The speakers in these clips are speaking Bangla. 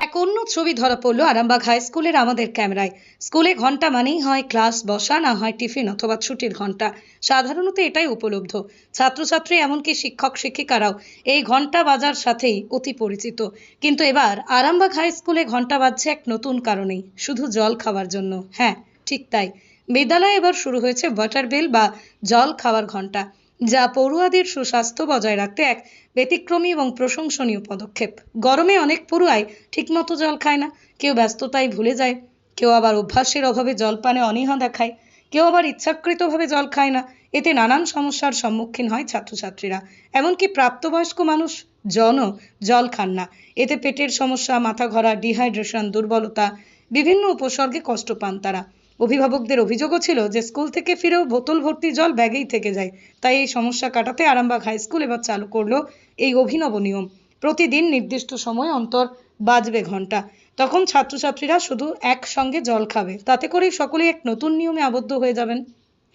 এক অন্য ছবি ধরা পড়ল আরামবাগ হাই স্কুলের আমাদের ক্যামেরায়। স্কুলে ঘণ্টা মানেই হয় ক্লাস বসা, না হয় টিফিন অথবা ছুটির ঘণ্টা। সাধারণত এটাই উপলব্ধ। ছাত্রছাত্রী এমনকি শিক্ষক শিক্ষিকারাও এই ঘণ্টা বাজার সাথেই অতি পরিচিত। কিন্তু এবার আরামবাগ হাই স্কুলে ঘণ্টা বাজছে এক নতুন কারণেই, শুধু জল খাওয়ার জন্য। হ্যাঁ ঠিক তাই। বিদ্যালয়ে এবার শুরু হয়েছে ওয়াটার বেল বা জল খাওয়ার ঘণ্টা। যা পড়ুয়াদের সুস্বাস্থ্য বজায় রাখতে এক ব্যতিক্রমী এবং প্রশংসনীয় পদক্ষেপ। গরমে অনেক পড়ুয়াই ঠিকমতো জল খায় না, কেউ ব্যস্ততায় ভুলে যায়, কেউ আবার অভ্যাসের অভাবে জলপানে অনীহা দেখায়, কেউ আবার ইচ্ছাকৃতভাবে জল খায় না, এতে নানান সমস্যার সম্মুখীন হয় ছাত্রছাত্রীরা। এমনকি প্রাপ্তবয়স্ক মানুষ, জনও জল খান না। এতে পেটের সমস্যা, মাথা ঘোরা ডিহাইড্রেশন দুর্বলতা, বিভিন্ন উপসর্গে কষ্ট পান তারা। অভিভাবকদের অভিযোগও ছিল যে স্কুল থেকে ফিরেও বোতল ভর্তি জল ব্যাগেই থেকে যায়। তাই এই সমস্যা কাটাতে আরামবাগ হাই স্কুল এবার চালু করল এই অভিনব নিয়ম। প্রতিদিন নির্দিষ্ট সময় অন্তর বাজবে ঘণ্টা। তখন ছাত্রছাত্রীরা শুধু একসঙ্গে জল খাবে। তাতে করেই সকলেই এক নতুন নিয়মে আবদ্ধ হয়ে যাবেন।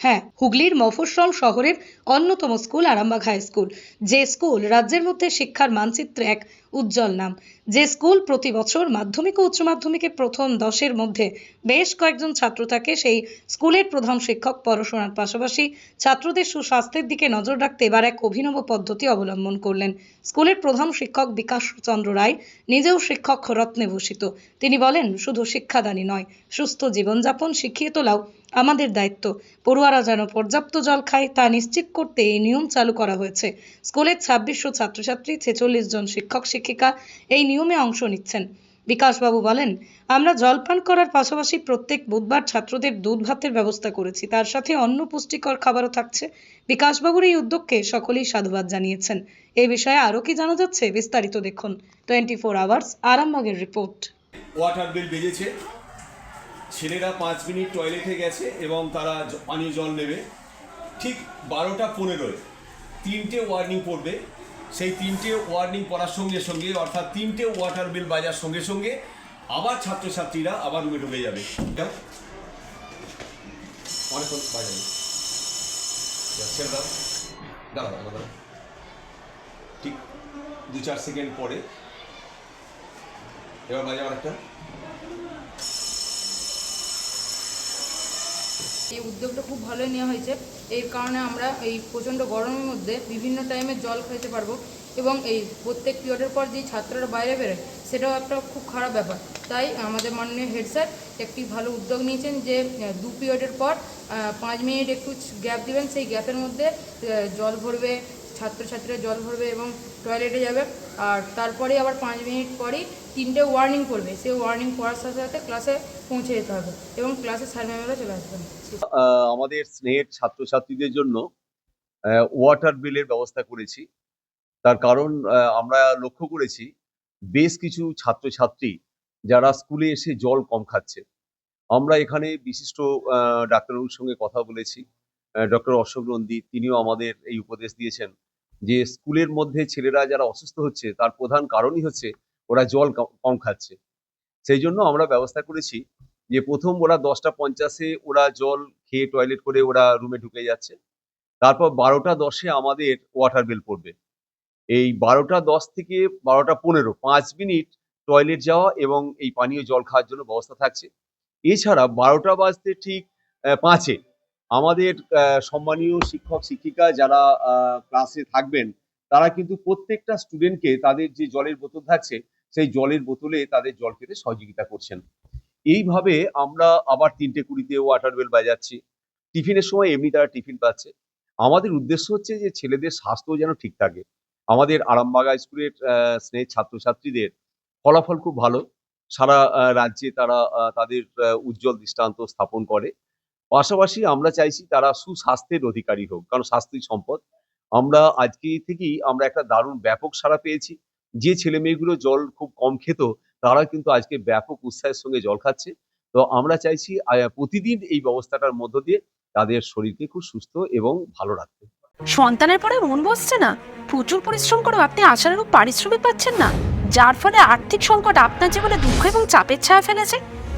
হ্যাঁ হুগলির মফস্বল শহরের অন্যতম স্কুল আরামবাগ হাই স্কুল। যে স্কুল রাজ্যের মধ্যে শিক্ষার মানচিত্রে এক উজ্জ্বল নাম। যে স্কুল প্রতি বছর মাধ্যমিক ও উচ্চ মাধ্যমিকে প্রথম দশের মধ্যে বেশ কয়েকজন ছাত্র থাকে, সেই স্কুলের প্রধান শিক্ষক পড়াশোনার পাশাপাশি ছাত্রদের সুস্বাস্থ্যের দিকে নজর রাখতে এবার এক অভিনব পদ্ধতি অবলম্বন করলেন। স্কুলের প্রধান শিক্ষক বিকাশ চন্দ্র রায় নিজেও শিক্ষক রত্নে ভূষিত। তিনি বলেন, শুধু শিক্ষাদানই নয়, সুস্থ জীবনযাপন শিখিয়ে তোলাও আমাদের দায়িত্ব। পড়ুয়ারা যেন পর্যাপ্ত জল খায় তা নিশ্চিত করতে এই নিয়ম চালু করা হয়েছে। স্কুলের ছাব্বিশশো ছাত্রছাত্রী, ছেচল্লিশ জন শিক্ষক, শিক্ষিকা এই নিয়মে অংশ নিচ্ছেন। বিকাশবাবু বলেন, আমরা জলপান করার পাশাপাশি প্রত্যেক বুধবার ছাত্রদের দুধ ভাতের ব্যবস্থা করেছি। তার সাথে অন্য পুষ্টিকর খাবারও থাকছে। বিকাশবাবুর এই উদ্যোগকে সকলেই সাধুবাদ জানিয়েছেন। এ বিষয়ে আরও কি জানা যাচ্ছে বিস্তারিত দেখুন। টোয়েন্টি ফোর আওয়ার্স, আরামবাগের রিপোর্ট। ওয়াটার বিল বেজেছে। ছেলেরা পাঁচ মিনিট টয়লেটে গেছে এবং তারা পানীয় জল নেবে। ঠিক বারোটা পনেরোয় তিনটে ওয়ার্নিং পড়বে। সেই তিনটে ওয়ার্নিং পড়ার সঙ্গে সঙ্গে, অর্থাৎ তিনটে ওয়াটার বিল বাজার সঙ্গে সঙ্গে আবার ছাত্রছাত্রীরা আবার রুমে ঢুকে যাবে। ঠিক দু চার সেকেন্ড পরে। এবার বাজে আমার এই উদ্যোগটা খুব ভালোই নেওয়া হয়েছে। এর কারণে আমরা এই প্রচণ্ড গরমের মধ্যে বিভিন্ন টাইমে জল খেতে পারব এবং এই প্রত্যেক পিরিয়ডের পর যেই ছাত্ররা বাইরে বেরোয়, সেটাও একটা খুব খারাপ ব্যাপার। তাই আমাদের মাননীয় হেড স্যার একটি ভালো উদ্যোগ নিয়েছেন যে দু পিরিয়ডের পর পাঁচ মিনিট একটু গ্যাপ দিবেন, সেই গ্যাপের মধ্যে জল ভরবে ছাত্রছাত্রীরা জল ভরবে এবং টয়লেটে যাবে। আর তারপরে আবার পাঁচ মিনিট পরেই তিনটে ওয়ার্নিং করবে। সেই ওয়ার্নিং পড়ার সাথে সাথে ক্লাসে পৌঁছে যেতে হবে এবং ক্লাসে স্যার ম্যামেরা চলে আসবেন। আমাদের স্নেহের ছাত্রছাত্রীদের জন্য ওয়াটার বিলের ব্যবস্থা করেছি। তার কারণ আমরা লক্ষ্য করেছি বেশ কিছু ছাত্রছাত্রী যারা স্কুলে এসে জল কম খাচ্ছে। আমরা এখানে বিশিষ্ট ডাক্তারবাবুর সঙ্গে কথা বলেছি। ডক্টর অশোক নন্দী, তিনিও আমাদের এই উপদেশ দিয়েছেন যে স্কুলের মধ্যে ছেলেরা যারা অসুস্থ হচ্ছে, তার প্রধান কারণই হচ্ছে ওরা জল কম খাচ্ছে। সেই জন্য আমরা ব্যবস্থা করেছি যে প্রথম ওরা দশটা পঞ্চাশে ওরা জল খেয়ে টয়লেট করে ওরা রুমে ঢুকে যাচ্ছে। তারপর বারোটা দশে আমাদের ওয়াটার বিল পড়বে। এই বারোটা দশ থেকে বারোটা পনেরো, পাঁচ মিনিট টয়লেট যাওয়া এবং এই পানীয় জল খাওয়ার জন্য ব্যবস্থা থাকছে। এছাড়া বারোটা বাজতে ঠিক পাঁচে আমাদের সম্মানীয় শিক্ষক, শিক্ষিকা যারা ক্লাসে থাকবেন, তারা কিন্তু প্রত্যেকটা স্টুডেন্টকে তাদের যে জলের বোতল থাকছে, সেই জলের বোতলে তাদের জল খেতে সহযোগিতা করছেন। এইভাবে আমরা আবার তিনটে কুড়িতে ওয়াটার বেল বাজাচ্ছি। টিফিনের সময় এমনি তারা টিফিন পাচ্ছে। আমাদের উদ্দেশ্য হচ্ছে যে ছেলেদের স্বাস্থ্য যেন ঠিক থাকে। আমাদের আরামবাগা স্কুলের স্নেহ ছাত্রছাত্রীদের ফলাফল খুব ভালো। সারা রাজ্যে তারা তাদের উজ্জ্বল দৃষ্টান্ত স্থাপন করে। পাশাপাশি আমরা চাইছি তারা সুস্বাস্থ্যের অধিকারী হোক, কারণ স্বাস্থ্যই সম্পদ। আমরা আজকে থেকেই আমরা একটা দারুণ ব্যাপক সাড়া পেয়েছি। যে ছেলে মেয়েগুলো জল খুব কম খেত, তারা কিন্তু আজকে ব্যাপক উৎসাহের সঙ্গে জল খাচ্ছে। তো আমরা চাইছি প্রতিদিন এই ব্যবস্থাটার মধ্য দিয়ে তাদের শরীরকে খুব সুস্থ এবং ভালো রাখতে। সন্তানের পরে মন বসছে না। প্রচুর পরিশ্রম করেও আপনি আশানুরূপ পারিশ্রমিক পাচ্ছেন না। যার ফলে আর্থিক সংকট আপনার জীবনে দুঃখ এবং চাপের ছায়া ফেলেছে।